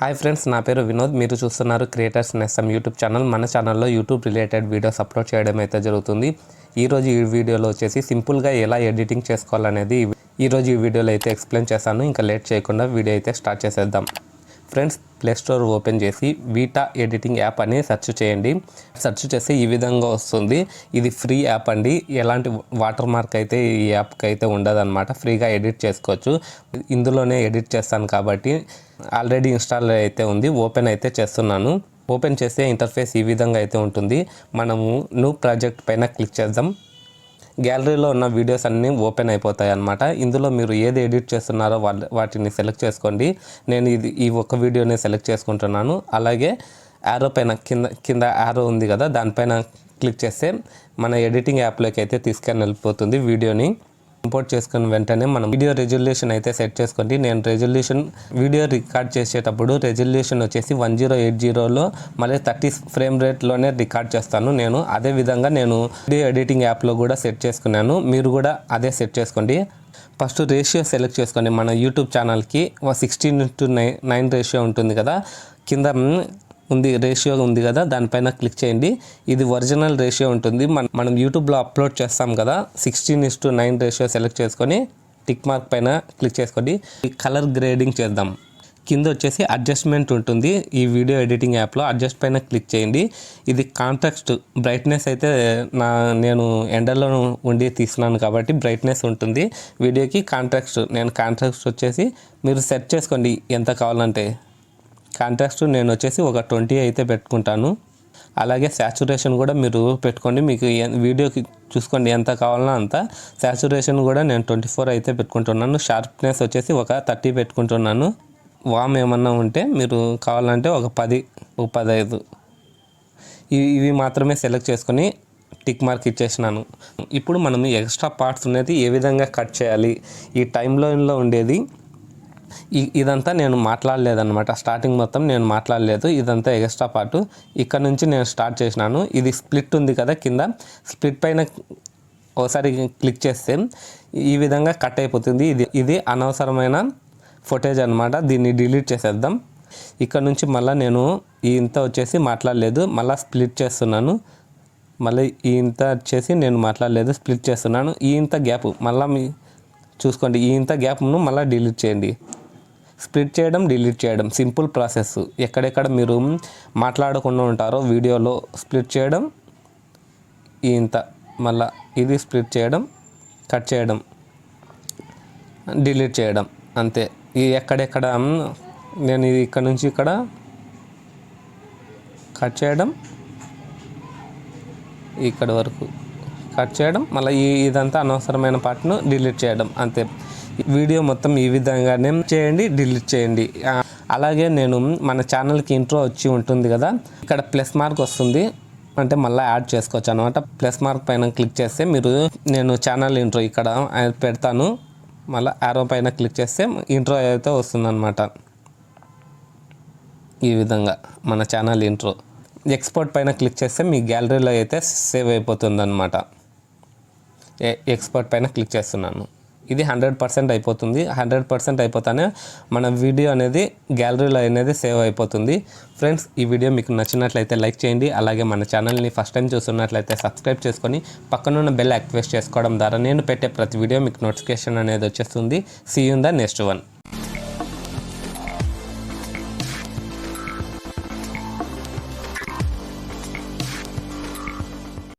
Hi friends నా పేరు వినోద్. మీరు చూస్తున్నారు క్రియేటర్స్ నెస్సం యూట్యూబ్ ఛానల్. మన ఛానల్లో యూట్యూబ్ రిలేటెడ్ వీడియోస్ అప్లోడ్ చేయడం అయితే జరుగుతుంది. ఈరోజు ఈ వీడియోలో వచ్చేసి సింపుల్గా ఎలా ఎడిటింగ్ చేసుకోవాలనేది ఈరోజు ఈ వీడియోలో అయితే ఎక్స్ప్లెయిన్ చేశాను ఇంకా లేట్ చేయకుండా వీడియో అయితే స్టార్ట్ చేసేద్దాం. ఫ్రెండ్స్ ప్లే స్టోర్ ఓపెన్ చేసి వీటా ఎడిటింగ్ యాప్ అని సెర్చ్ చేయండి. సెర్చ్ చేస్తే ఈ విధంగా వస్తుంది. ఇది ఫ్రీ యాప్ అండి. ఎలాంటి వాటర్ మార్క్ అయితే ఈ యాప్కి అయితే ఉండదన్నమాట. ఫ్రీగా ఎడిట్ చేసుకోవచ్చు. ఇందులోనే ఎడిట్ చేస్తాను కాబట్టి ఆల్రెడీ ఇన్స్టాల్ అయితే ఉంది. ఓపెన్ అయితే చేస్తున్నాను. ఓపెన్ చేస్తే ఇంటర్ఫేస్ ఈ విధంగా అయితే ఉంటుంది. మనము న్యూ ప్రాజెక్ట్ పైన క్లిక్ చేద్దాం. గ్యాలరీలో ఉన్న వీడియోస్ అన్నీ ఓపెన్ అయిపోతాయి అనమాట ఇందులో మీరు ఏది ఎడిట్ చేస్తున్నారో వాళ్ళ వాటిని సెలెక్ట్ చేసుకోండి. నేను ఇది ఈ ఒక్క వీడియోని సెలెక్ట్ చేసుకుంటున్నాను. అలాగే యారో పైన కింద కింద యారో ఉంది కదా దానిపైన క్లిక్ చేస్తే మన ఎడిటింగ్ యాప్లోకి అయితే తీసుకొని వెళ్ళిపోతుంది వీడియోని. ఇంపోర్ట్ చేసుకున్న వెంటనే మనం వీడియో రెజల్యూషన్ అయితే సెట్ చేసుకోండి. నేను రెజల్యూషన్ వీడియో రికార్డ్ చేసేటప్పుడు రెజల్యూషన్ వచ్చేసి వన్ జీరో ఎయిట్ జీరోలో మళ్ళీ థర్టీ ఫ్రేమ్ రేట్లోనే రికార్డ్ చేస్తాను. నేను అదే విధంగా నేను వీడియో ఎడిటింగ్ యాప్లో కూడా సెట్ చేసుకున్నాను. మీరు కూడా అదే సెట్ చేసుకోండి. ఫస్ట్ రేషియో సెలెక్ట్ చేసుకోండి. మన యూట్యూబ్ ఛానల్కి sixteen to nine nine ratio ఉంటుంది కదా. కింద ఉంది రేషియో ఉంది కదా దానిపైన క్లిక్ చేయండి. ఇది ఒరిజినల్ రేషియో ఉంటుంది. మన మనం యూట్యూబ్లో అప్లోడ్ చేస్తాం కదా sixteen is to nine ratio select చేసుకొని టిక్ మార్క్ పైన క్లిక్ చేసుకోండి. కలర్ గ్రేడింగ్ చేద్దాం. కింద వచ్చేసి అడ్జస్ట్మెంట్ ఉంటుంది. ఈ వీడియో ఎడిటింగ్ యాప్లో అడ్జస్ట్ పైన క్లిక్ చేయండి. ఇది కాంట్రాక్ట్ బ్రైట్నెస్ అయితే నా నేను ఎండలో ఉండి తీస్తున్నాను కాబట్టి బ్రైట్నెస్ ఉంటుంది. వీడియోకి కాంట్రాక్ట్ నేను కాంట్రాక్ట్ వచ్చేసి మీరు సెట్ చేసుకోండి. ఎంత కావాలంటే కాంట్రాక్ట్ నేను వచ్చేసి ఒక ట్వంటీ అయితే పెట్టుకుంటాను. అలాగే శాచురేషన్ కూడా మీరు పెట్టుకోండి. మీకు వీడియోకి చూసుకోండి ఎంత కావాలన్నా అంత. శాచురేషన్ కూడా నేను ట్వంటీ ఫోర్ అయితే పెట్టుకుంటున్నాను. షార్ప్నెస్ వచ్చేసి ఒక థర్టీ పెట్టుకుంటున్నాను. వామ్ ఏమన్నా ఉంటే మీరు కావాలంటే ఒక పది ఒక పదహైదు ఇవి ఇవి మాత్రమే సెలెక్ట్ చేసుకొని టిక్ మార్క్ ఇచ్చేసినాను. ఇప్పుడు మనం ఎక్స్ట్రా పార్ట్స్ అనేది ఏ విధంగా కట్ చేయాలి? ఈ టైం లైన్లో ఉండేది ఇదంతా నేను మాట్లాడలేదన్నమాట. స్టార్టింగ్ మొత్తం నేను మాట్లాడలేదు. ఇదంతా ఎక్స్ట్రా పార్ట్. ఇక్కడ నుంచి నేను స్టార్ట్ చేసినాను. ఇది స్ప్లిట్ ఉంది కదా కింద. స్ప్లిట్ పైన ఒకసారి క్లిక్ చేస్తే ఈ విధంగా కట్ అయిపోతుంది. ఇది ఇది అనవసరమైన ఫుటేజ్ అనమాట దీన్ని డిలీట్ చేసేద్దాం. ఇక్కడ నుంచి మళ్ళీ నేను ఈ ఇంత వచ్చేసి మాట్లాడలేదు. మళ్ళీ స్ప్లిట్ చేస్తున్నాను. మళ్ళీ ఈ ఇంత వచ్చేసి నేను మాట్లాడలేదు. స్ప్లిట్ చేస్తున్నాను. ఈ ఇంత గ్యాప్ మళ్ళీ మీ చూసుకోండి. ఈ ఇంత గ్యాప్ను మళ్ళీ డిలీట్ చేయండి. స్ప్లిట్ చేయడం డిలీట్ చేయడం సింపుల్ ప్రాసెస్. ఎక్కడెక్కడ మీరు మాట్లాడకుండా ఉంటారో వీడియోలో స్ప్లిట్ చేయడం ఇంత మళ్ళా ఇది స్ప్లిట్ చేయడం కట్ చేయడం డిలీట్ చేయడం అంతే. ఈ ఎక్కడెక్కడ నేను ఇది ఇక్కడ నుంచి ఇక్కడ కట్ చేయడం ఇక్కడ వరకు కట్ చేయడం మళ్ళీ ఈ ఇదంతా అనవసరమైన పార్ట్ను డిలీట్ చేయడం అంతే. వీడియో మొత్తం ఈ విధంగానే చేయండి డిలీట్ చేయండి. అలాగే నేను మన ఛానల్కి ఇంట్రో వచ్చి ఉంటుంది కదా ఇక్కడ ప్లస్ మార్క్ వస్తుంది. అంటే మళ్ళీ యాడ్ చేసుకోవచ్చు అనమాట ప్లస్ మార్క్ పైన క్లిక్ చేస్తే మీరు నేను ఛానల్ ఇంట్రో ఇక్కడ పెడతాను. మళ్ళీ ఆరో పైన క్లిక్ చేస్తే ఇంట్రో అయితే వస్తుందన్నమాట. ఈ విధంగా మన ఛానల్ ఇంట్రో. ఎక్స్పోర్ట్ పైన క్లిక్ చేస్తే మీ గ్యాలరీలో అయితే సేవ్ అయిపోతుంది అనమాట ఎక్స్పోర్ట్ పైన క్లిక్ చేస్తున్నాను. ఇది హండ్రెడ్ పర్సెంట్ అయిపోతుంది. హండ్రెడ్ పర్సెంట్ అయిపోతానే మన వీడియో అనేది గ్యాలరీలో అనేది సేవ్ అయిపోతుంది. ఫ్రెండ్స్ ఈ వీడియో మీకు నచ్చినట్లయితే లైక్ చేయండి. అలాగే మన ఛానల్ని ఫస్ట్ టైం చూస్తున్నట్లయితే సబ్స్క్రైబ్ చేసుకొని పక్కనున్న బెల్ యాక్టివేట్ చేసుకోవడం ద్వారా నేను పెట్టే ప్రతి వీడియో మీకు నోటిఫికేషన్ అనేది వచ్చేస్తుంది. See in the next one